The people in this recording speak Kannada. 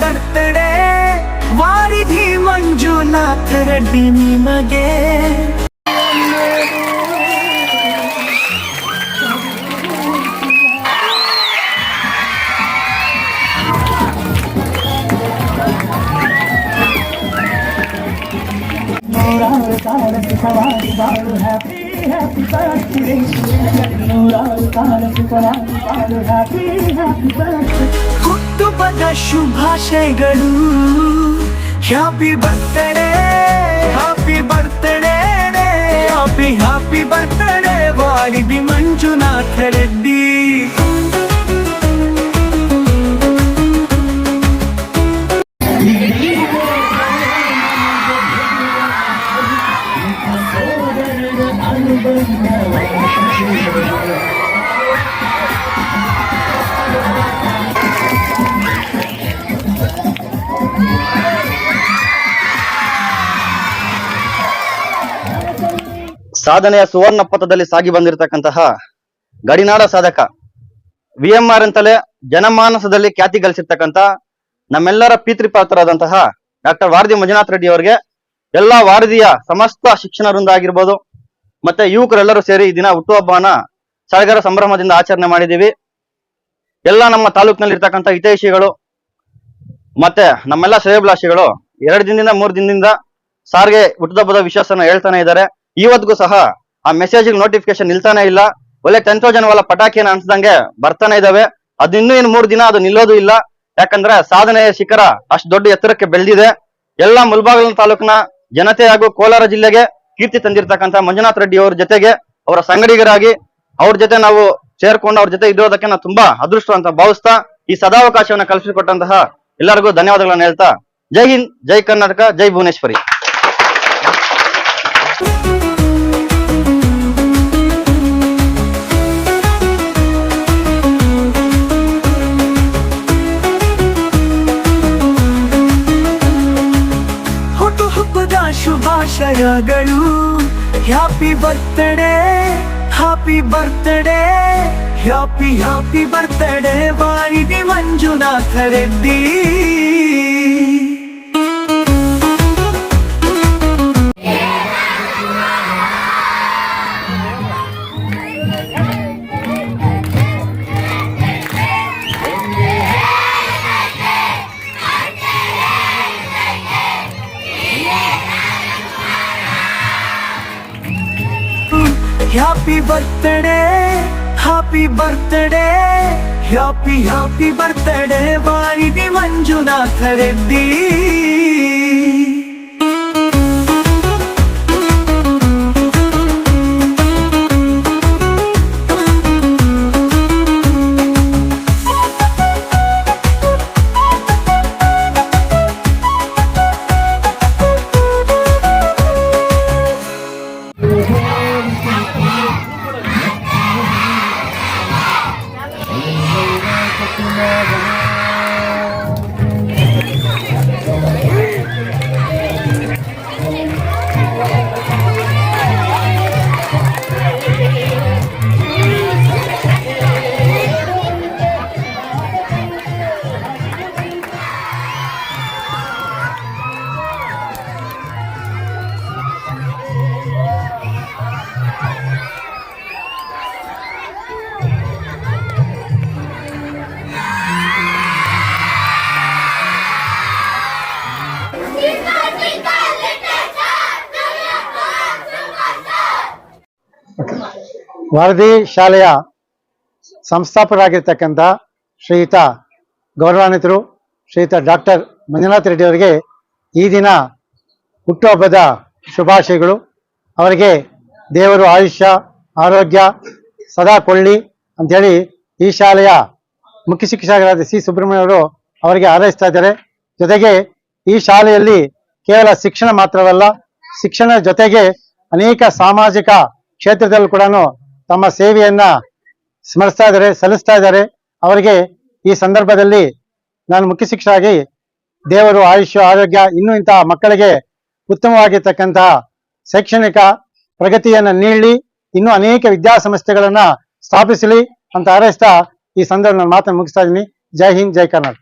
दर्तडे वारी थी मंजुनाथ रेड्डी नी मगे। Happy ಹ್ಯಾಪಿ ಹ್ಯಾಪಿ ಬರ್ತ್ಡೇ ನೂರಾರು ಸವಾರಿ ಬಾಳು ಹ್ಯಾಪಿ ಹ್ಯಾಪಿ ಬರ್ತ್ಡೇ ಹುಟ್ಟುಹಬ್ಬದ ಶುಭಾಶಯಗಳು. Happy birthday happy birthday happy happy birthday Varadi Manjunatha Reddy ಸಾಧನೆಯ ಸುವರ್ಣ ಪಥದಲ್ಲಿ ಸಾಗಿ ಬಂದಿರತಕ್ಕಂತಹ ಗಡಿನಾಡ ಸಾಧಕ ವಿ ಎಂ ಆರ್ ಅಂತಲೇ ಜನಮಾನಸದಲ್ಲಿ ಖ್ಯಾತಿ ಗಳಿಸಿರ್ತಕ್ಕಂತ ನಮ್ಮೆಲ್ಲರ ಪಿತೃಪಾತ್ರರಾದಂತಹ ಡಾಕ್ಟರ್ ವಾರದಿ ಮಂಜುನಾಥ್ ರೆಡ್ಡಿ ಅವರಿಗೆ ಎಲ್ಲಾ ವಾರದಿಯ ಸಮಸ್ತ ಶಿಕ್ಷಣ ವೃಂದ ಆಗಿರ್ಬೋದು ಮತ್ತೆ ಯುವಕರೆಲ್ಲರೂ ಸೇರಿ ಈ ದಿನ ಹುಟ್ಟುಹಬ್ಬವನ್ನ ಸಡಗರ ಸಂಭ್ರಮದಿಂದ ಆಚರಣೆ ಮಾಡಿದೀವಿ ಎಲ್ಲ ನಮ್ಮ ತಾಲೂಕಿನಲ್ಲಿ ಇರ್ತಕ್ಕಂಥ ಹಿತೈಷಿಗಳು ಮತ್ತೆ ನಮ್ಮೆಲ್ಲ ಶ್ರೇಯಭಿಲಾಷಿಗಳು ಎರಡು ದಿನದಿಂದ ಮೂರು ದಿನದಿಂದ ಸಾರಿಗೆ ಹುಟ್ಟುಹಬ್ಬದ ವಿಶ್ವಾಸನ ಹೇಳ್ತಾನೆ ಇದ್ದಾರೆ. ಇವತ್ತಿಗೂ ಸಹ ಆ ಮೆಸೇಜ್ ನೋಟಿಫಿಕೇಶನ್ ನಿಲ್ತಾನೆ ಇಲ್ಲ. ಒಳ್ಳೆ ಟೆನ್ ತೌಸಂಡ್ ವಲ್ಲ ಪಟಾಕಿನ ಅನ್ಸ್ದಂಗೆ ಬರ್ತಾನೆ ಇದಾವೆ ಅದಿನ್ನೂ ಇನ್ನು ಮೂರು ದಿನ ಅದು ನಿಲ್ಲೋದು ಇಲ್ಲ. ಯಾಕಂದ್ರೆ ಸಾಧನೆಯ ಶಿಖರ ಅಷ್ಟು ದೊಡ್ಡ ಎತ್ತರಕ್ಕೆ ಬೆಳೆದಿದೆ. ಎಲ್ಲ ಮುಲ್ಬಾಗಿಲು ತಾಲೂಕಿನ ಜನತೆ ಹಾಗೂ ಕೋಲಾರ ಜಿಲ್ಲೆಗೆ ಕೀರ್ತಿ ತಂದಿರತಕ್ಕಂತ ಮಂಜುನಾಥ್ ರೆಡ್ಡಿ ಅವ್ರ ಜೊತೆಗೆ ಅವರ ಸಂಗಡಿಗರಾಗಿ ಅವ್ರ ಜೊತೆ ನಾವು ಸೇರ್ಕೊಂಡು ಅವ್ರ ಜೊತೆ ಇರೋದಕ್ಕೆ ನಾವು ತುಂಬಾ ಅದೃಷ್ಟ ಅಂತ ಭಾವಿಸ್ತಾ ಈ ಸದಾವಕಾಶವನ್ನು ಕಲ್ಪಿಸಿಕೊಟ್ಟಂತಹ ಎಲ್ಲರಿಗೂ ಧನ್ಯವಾದಗಳನ್ನು ಹೇಳ್ತಾ. ಜೈ ಹಿಂದ್, ಜೈ ಕರ್ನಾಟಕ, ಜೈ ಭುವನೇಶ್ವರಿ. ಶುಭಾಶಯಗಳು happy birthday happy birthday happy happy birthday Baridi Manjunatha Reddy. Happy birthday happy birthday happy happy birthday Baridi Manjunatha Reddy Varadi ಶಾಲೆಯ ಸಂಸ್ಥಾಪಕರಾಗಿರ್ತಕ್ಕಂಥ ಶ್ರೀಯುತ ಗೌರವಾನ್ವಿತರು, ಶ್ರೀಯುತ ಡಾಕ್ಟರ್ ಮಂಜುನಾಥ್ ರೆಡ್ಡಿ ಅವರಿಗೆ ಈ ದಿನ ಹುಟ್ಟುಹಬ್ಬದ ಶುಭಾಶಯಗಳು. ಅವರಿಗೆ ದೇವರು ಆಯುಷ್ಯ, ಆರೋಗ್ಯ ಸದಾ ಕೊಳ್ಳಿ ಅಂಥೇಳಿ ಈ ಶಾಲೆಯ ಮುಖ್ಯ ಶಿಕ್ಷಕರಾದ ಸಿ ಸುಬ್ರಹ್ಮಣ್ಯ ಅವರು ಅವರಿಗೆ ಹಾರೈಸ್ತಾ ಇದ್ದಾರೆ. ಜೊತೆಗೆ ಈ ಶಾಲೆಯಲ್ಲಿ ಕೇವಲ ಶಿಕ್ಷಣ ಮಾತ್ರವಲ್ಲ ಶಿಕ್ಷಣ ಜೊತೆಗೆ ಅನೇಕ ಸಾಮಾಜಿಕ ಕ್ಷೇತ್ರದಲ್ಲೂ ಕೂಡ ತಮ್ಮ ಸೇವೆಯನ್ನ ಸ್ಮರಿಸ್ತಾ ಇದ್ದಾರೆ, ಸಲ್ಲಿಸ್ತಾ ಇದ್ದಾರೆ. ಅವರಿಗೆ ಈ ಸಂದರ್ಭದಲ್ಲಿ ನಾನು ಮುಖ್ಯ ಶಿಕ್ಷಕರಾಗಿ ದೇವರು ಆಯುಷ್ಯ, ಆರೋಗ್ಯ, ಇನ್ನೂ ಇಂತಹ ಮಕ್ಕಳಿಗೆ ಉತ್ತಮವಾಗಿರ್ತಕ್ಕಂತಹ ಶೈಕ್ಷಣಿಕ ಪ್ರಗತಿಯನ್ನ ನೀಡಲಿ, ಇನ್ನೂ ಅನೇಕ ವಿದ್ಯಾಸಂಸ್ಥೆಗಳನ್ನ ಸ್ಥಾಪಿಸಲಿ ಅಂತ ಹಾರೈಸ್ತಾ ಈ ಸಂದರ್ಭ ನಾನು ಮಾತನ್ನು ಮುಗಿಸ್ತಾ ಇದ್ದೀನಿ. ಜೈ ಹಿಂದ್, ಜೈ ಕರ್ನಾಟಕ.